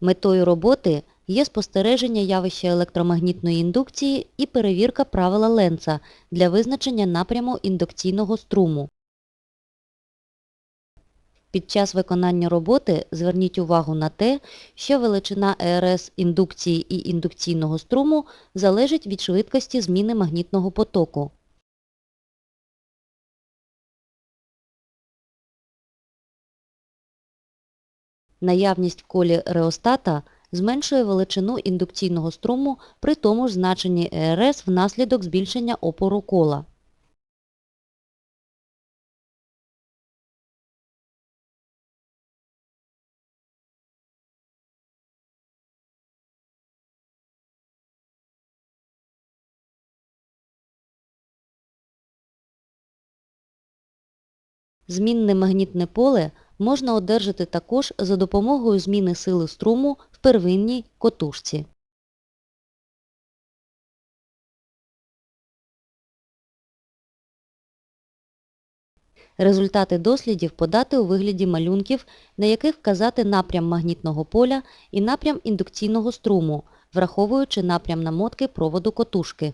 Метою роботи є спостереження явища електромагнітної індукції і перевірка правила Ленца для визначення напряму індукційного струму. Під час виконання роботи зверніть увагу на те, що величина ЕРС індукції і індукційного струму залежить від швидкості зміни магнітного потоку. Наявність в колі реостата зменшує величину індукційного струму при тому ж значенні ЕРС внаслідок збільшення опору кола. Змінне магнітне поле можна одержати також за допомогою зміни сили струму в первинній котушці. Результати дослідів подати у вигляді малюнків, на яких вказати напрям магнітного поля і напрям індукційного струму, враховуючи напрям намотки проводу котушки.